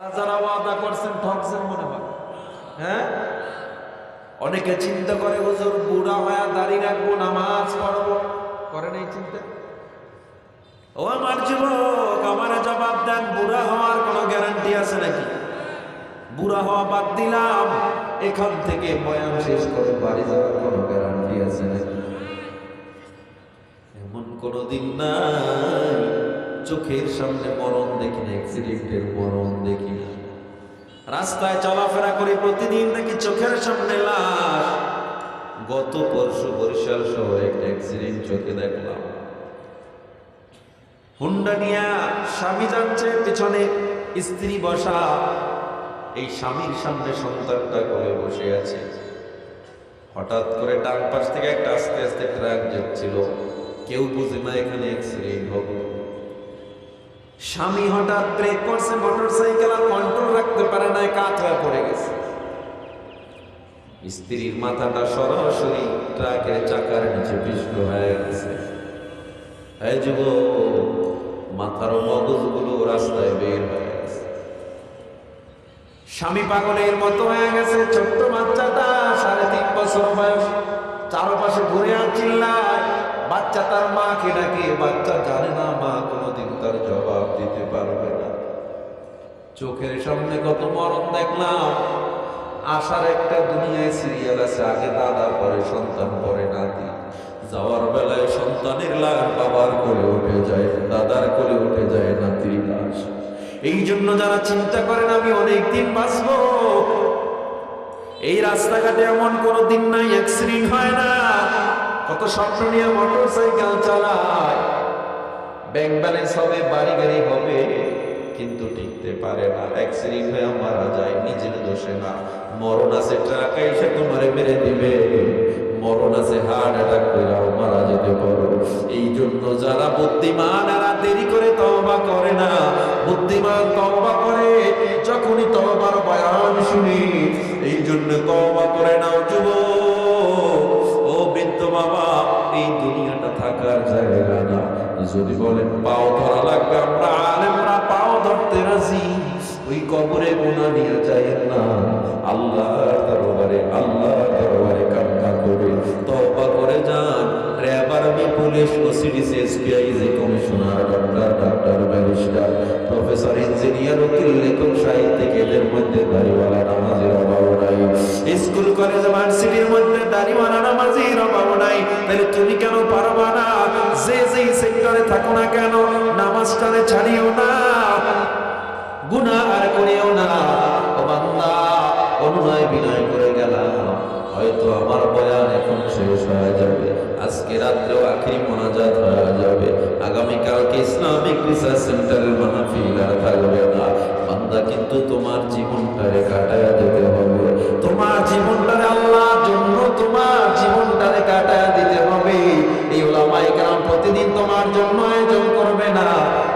যারা ওয়াদা করছেন, ঠকছেন মনে হয়। হ্যাঁ? অনেকে চিন্তা করে, হুজুর, বুড়া হয়ে দাঁড়িয়ে রাখব, নামাজ পড়ব। করেন এই চিন্তা? ও আমার যুবক, আমার জবাব দেন, বুড়া হওয়ার কোনো গ্যারান্টি আছে নাকি? বুড়া হওয়া বাদ দিলাম, এখান থেকে বয়ান শেষ করে বাড়ি যাওয়ার কোনো গ্যারান্টি আছে নাকি? এমন কোনো দিন নাই। চোখের সামনে মরণ দেখি না অ্যাক্সিডেন্টের মরণ দেখি না। রাস্তায় চলাফেরা করি প্রতিদিন, দেখি চোখের সামনে লাশ। গত পরশু বরিশাল শহরে একটা অ্যাক্সিডেন্ট চোখে দেখলাম। হুন্ডা নিয়া স্বামী যাচ্ছে, পিছনে স্ত্রী বসা। এই স্বামীর সামনে সন্তানটা করে বসে আছে। হঠাৎ করে ডান পাশ থেকে একটা আস্তে আস্তে ট্রাক যাচ্ছিল। কেউ বুঝে না এখানে অ্যাক্সিডেন্ট হবে। স্বামী হঠাৎ ব্রেক করছে মোটর সাইকেল আর কন্ট্রোল রাখতে পারে না কাত হয়ে পড়ে গেছে। স্ত্রীর মাথাটা সরাসরি ট্রাকের চাকার নিচে পিষ্ট হয়ে গেছে। এই যুব মাথার মগজগুলো রাস্তায় বের হয়ে গেছে। স্বামী পাগলের মতো হয়ে গেছে, ছোট্ট বাচ্চাটা সাড়ে তিন বছর বয়স, চারপাশে ঘুরে আর চিল্লায়। বাচ্চা তার মাকে ডাকে, বাচ্চা জানে না মা কোনোদিন তার জবাব দিতে পারবে না। চোখের সামনে কত মরণ দেখলাম। আসার একটা দুনিয়ায় সিরিয়াল আছে, আগে দাদা পরে সন্তান, পরে নাতি। যাওয়ার বেলায় সন্তানের লাশ বাবার করে উঠে যায়, দাদার করে উঠে যায় নাতির লাশ। এই জন্য যারা চিন্তা করেন, আমি অনেক দিন বাঁচবো। এই রাস্তাঘাটে এমন কোনো দিন নাই অ্যাক্সিডেন্ট হয় না। কত স্বপ্ন নিয়ে মোটর সাইকেল চালায়। ব্যাংক ব্যালেন্স হবে বাড়ি গাড়ি হবে, কিন্তু টিকতে পারে না। অ্যাক্সিডেন্ট হয়ে মারা যায়, নিজের দোষে না। মরণ আছে, ট্রাক এসে তোমারে মেরে দিবে। মরণ আছে, হার্ট অ্যাটাক কইরাও মারা যেতে পারো। এই জন্য যারা বুদ্ধিমান, এরা দেরি করে তওবা করে না। বুদ্ধিমান তওবা করে, যখনই তওবার বয়ান শুনি এই জন্য তওবা যদি বলেন পাও ধরা লাগবে, আমরা আলেমরা পাও ধরতে রাজি। ওই কবরে গুণা নিয়ে যায় না। আল্লাহর দরবারে আল্লাহর দরবারে কান্না করে তওবা করে যান। আর্মি পুলিশ যে commissioner, doctor barrister, professor, engineer লেখক, সাহিত্যিক, এদের মধ্যে দাড়িওয়ালা নামাজের অভাব নাই। স্কুল, কলেজ, ভার্সিটির মধ্যে দাড়িওয়ালা নামাজের অভাব নাই। তাহলে তুমি থাকো না কেন? নামাজটারে ছাড়িও না। গুনাহ আর করিও না। ও বান্দা, অনুনয় বিনয় করে গেলাম। হয়তো আমার বয়ান এখন শেষ হয়ে যাবে। আজকে রাত্রেও আখিরি মোনাজাত হয়ে।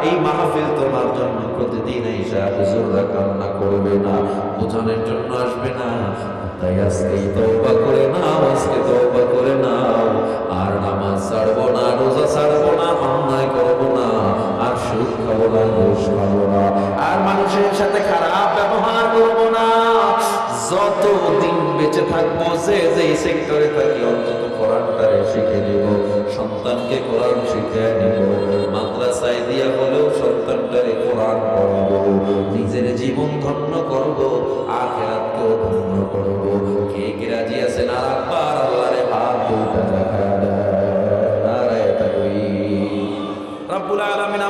এই মাহফিল তোমার জন্য প্রতিদিন ঈশা হুজুররা কান্না করবে না, বোঝানোর জন্য আসবে না। তাই আজকে তওবা করে নাও, আজকে তওবা করে নাও। আর নামাজ ছাড়বো না, রোজা ছাড়বো না, অন্যায় করব না, আর সুদ খাব না, ঘুষ খাব না, আর মানুষের সাথে খারাপ ব্যবহার করব না। যতদিন বেঁচে থাকব, যে যে সেক্টরে থাকি, অন্তত কোরআনটারে শিখে নিব, সন্তানকে কোরআন শিখে নিব। দিয়া হলেও সন্তানটারে কোরআন পড়াবো, নিজের জীবন ধন্য করব, আখেরাতকেও ধন্য করব। কে কে রাজি আছেন আর একবার আল্লাহরে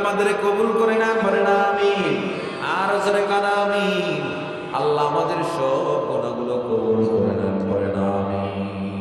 আমাদের কবুল করে না করে না, আমিন। আর জোরে আল্লাহ আমাদের সব গুণাগুলো কবুল করে না করে না, আমিন।